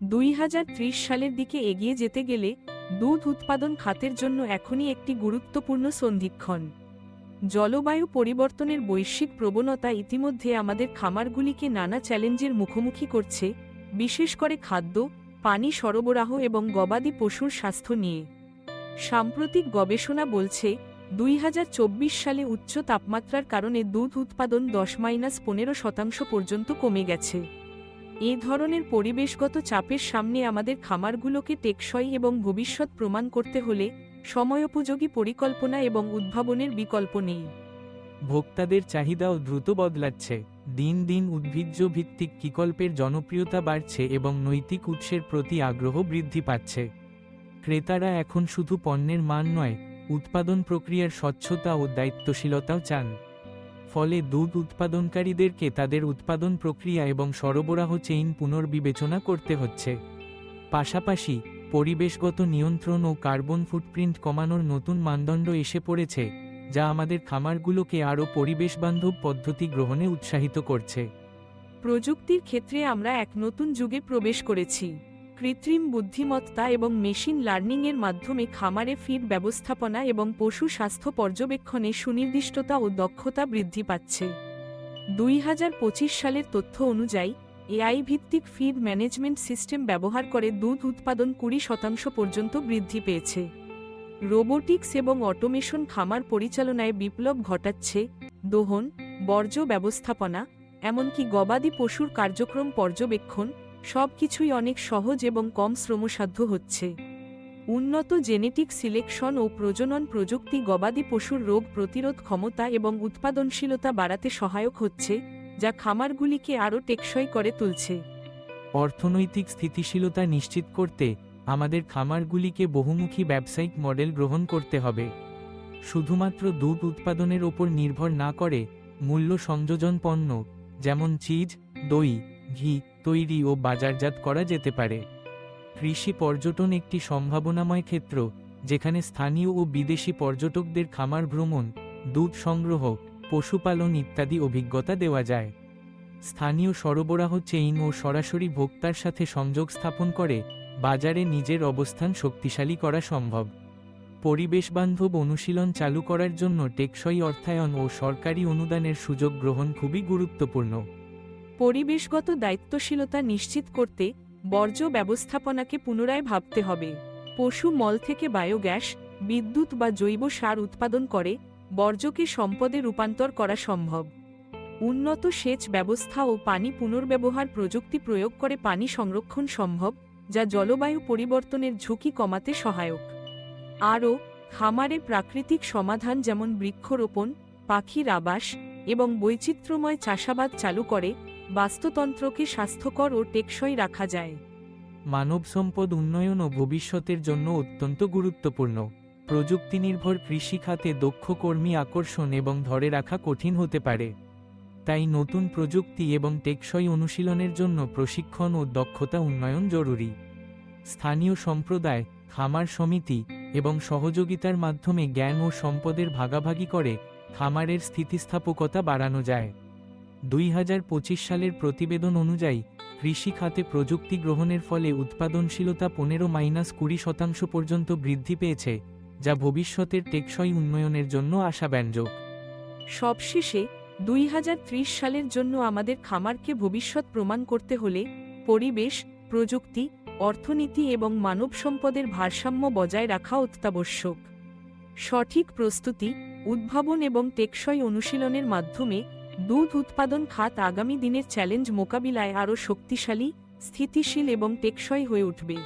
দুই হাজার ত্রিশ সালের দিকে এগিয়ে যেতে গেলে দুধ উৎপাদন খাতের জন্য এখনই একটি গুরুত্বপূর্ণ সন্ধিক্ষণ। জলবায়ু পরিবর্তনের বৈশ্বিক প্রবণতা ইতিমধ্যে আমাদের খামারগুলিকে নানা চ্যালেঞ্জের মুখোমুখি করছে, বিশেষ করে খাদ্য, পানি সরবরাহ এবং গবাদি পশুর স্বাস্থ্য নিয়ে। সাম্প্রতিক গবেষণা বলছে, দুই চব্বিশ সালে উচ্চ তাপমাত্রার কারণে দুধ উৎপাদন দশ মাইনাস পনেরো শতাংশ পর্যন্ত কমে গেছে। এ ধরনের পরিবেশগত চাপের সামনে আমাদের খামারগুলোকে টেকসই এবং ভবিষ্যৎ প্রমাণ করতে হলে সময়োপযোগী পরিকল্পনা এবং উদ্ভাবনের বিকল্প নেই। ভোক্তাদের চাহিদাও দ্রুত বদলাচ্ছে। দিন দিন উদ্ভিজ্জ ভিত্তিক বিকল্পের জনপ্রিয়তা বাড়ছে এবং নৈতিক উৎসের প্রতি আগ্রহ বৃদ্ধি পাচ্ছে। ক্রেতারা এখন শুধু পণ্যের মান নয়, উৎপাদন প্রক্রিয়ার স্বচ্ছতা ও দায়িত্বশীলতাও চান। ফলে দুধ উৎপাদনকারীদেরকে তাদের উৎপাদন প্রক্রিয়া এবং সরবরাহ চেইন পুনর্বিবেচনা করতে হচ্ছে। পাশাপাশি, পরিবেশগত নিয়ন্ত্রণ ও কার্বন ফুটপ্রিন্ট কমানোর নতুন মানদণ্ড এসে পড়েছে, যা আমাদের খামারগুলোকে আরও পরিবেশবান্ধব পদ্ধতি গ্রহণে উৎসাহিত করছে। প্রযুক্তির ক্ষেত্রে আমরা এক নতুন যুগে প্রবেশ করেছি। কৃত্রিম বুদ্ধিমত্তা এবং মেশিন লার্নিংয়ের মাধ্যমে খামারে ফিড ব্যবস্থাপনা এবং পশু স্বাস্থ্য পর্যবেক্ষণে সুনির্দিষ্টতা ও দক্ষতা বৃদ্ধি পাচ্ছে। দুই হাজার পঁচিশ সালের তথ্য অনুযায়ী, এআই ভিত্তিক ফিড ম্যানেজমেন্ট সিস্টেম ব্যবহার করে দুধ উৎপাদন কুড়ি শতাংশ পর্যন্ত বৃদ্ধি পেয়েছে। রোবোটিক্স এবং অটোমেশন খামার পরিচালনায় বিপ্লব ঘটাচ্ছে, দোহন, বর্জ্য ব্যবস্থাপনা, এমনকি গবাদি পশুর কার্যক্রম পর্যবেক্ষণ সবকিছুই অনেক সহজ এবং কম শ্রমসাধ্য হচ্ছে। উন্নত জেনেটিক সিলেকশন ও প্রজনন প্রযুক্তি গবাদি পশুর রোগ প্রতিরোধ ক্ষমতা এবং উৎপাদনশীলতা বাড়াতে সহায়ক হচ্ছে, যা খামারগুলিকে আরও টেকসই করে তুলছে। অর্থনৈতিক স্থিতিশীলতা নিশ্চিত করতে আমাদের খামারগুলিকে বহুমুখী ব্যবসায়িক মডেল গ্রহণ করতে হবে। শুধুমাত্র দুধ উৎপাদনের ওপর নির্ভর না করে মূল্য সংযোজন পণ্য, যেমন চিজ, দই, ঘি তৈরি ও বাজারজাত করা যেতে পারে। কৃষি পর্যটন একটি সম্ভাবনাময় ক্ষেত্র, যেখানে স্থানীয় ও বিদেশি পর্যটকদের খামার ভ্রমণ, দুধ সংগ্রহ, পশুপালন ইত্যাদি অভিজ্ঞতা দেওয়া যায়। স্থানীয় সরবরাহ চেইন ও সরাসরি ভোক্তার সাথে সংযোগ স্থাপন করে, বাজারে নিজের অবস্থান শক্তিশালী করা সম্ভব। পরিবেশবান্ধব অনুশীলন চালু করার জন্য টেকসই অর্থায়ন ও সরকারি অনুদানের সুযোগ গ্রহণ খুবই গুরুত্বপূর্ণ। পরিবেশগত দায়িত্বশীলতা নিশ্চিত করতে বর্জ্য ব্যবস্থাপনাকে পুনরায় ভাবতে হবে। পশু মল থেকে বায়োগ্যাস, বিদ্যুৎ বা জৈব সার উৎপাদন করে বর্জ্যকে সম্পদে রূপান্তর করা সম্ভব। উন্নত সেচ ব্যবস্থা ও পানি পুনর্ব্যবহার প্রযুক্তি প্রয়োগ করে পানি সংরক্ষণ সম্ভব, যা জলবায়ু পরিবর্তনের ঝুঁকি কমাতে সহায়ক। আরও, খামারে প্রাকৃতিক সমাধান যেমন বৃক্ষরোপণ, পাখির আবাস এবং বৈচিত্র্যময় চাষাবাদ চালু করে বাস্তুতন্ত্রকে স্বাস্থ্যকর ও টেকসই রাখা যায়? মানব সম্পদ উন্নয়নও ভবিষ্যতের জন্য অত্যন্ত গুরুত্বপূর্ণ। প্রযুক্তি নির্ভর কৃষি খাতে দক্ষ কর্মী আকর্ষণ এবং ধরে রাখা কঠিন হতে পারে। তাই নতুন প্রযুক্তি এবং টেকসই অনুশীলনের জন্য প্রশিক্ষণ ও দক্ষতা উন্নয়ন জরুরি। স্থানীয় সম্প্রদায়, খামার সমিতি এবং সহযোগিতার মাধ্যমে জ্ঞান ও সম্পদের ভাগাভাগি করে খামারের স্থিতিস্থাপকতা বাড়ানো যায়। দুই হাজার পঁচিশ সালের প্রতিবেদন অনুযায়ী, কৃষি খাতে প্রযুক্তি গ্রহণের ফলে উৎপাদনশীলতা পনেরো মাইনাস কুড়ি শতাংশ পর্যন্ত বৃদ্ধি পেয়েছে, যা ভবিষ্যতের টেকসই উন্নয়নের জন্য আশাব্যঞ্জক। সবশেষে, দুই হাজার ত্রিশ সালের জন্য আমাদের খামারকে ভবিষ্যৎ প্রমাণ করতে হলে, পরিবেশ, প্রযুক্তি, অর্থনীতি এবং মানব সম্পদের ভারসাম্য বজায় রাখা অত্যাবশ্যক। সঠিক প্রস্তুতি, উদ্ভাবন এবং টেকসই অনুশীলনের মাধ্যমে দুধ উৎপাদন খাত আগামী দিনের চ্যালেঞ্জ মোকাবিলায় আরও শক্তিশালী স্থিতিশীল এবং টেকসই হয়ে উঠবে।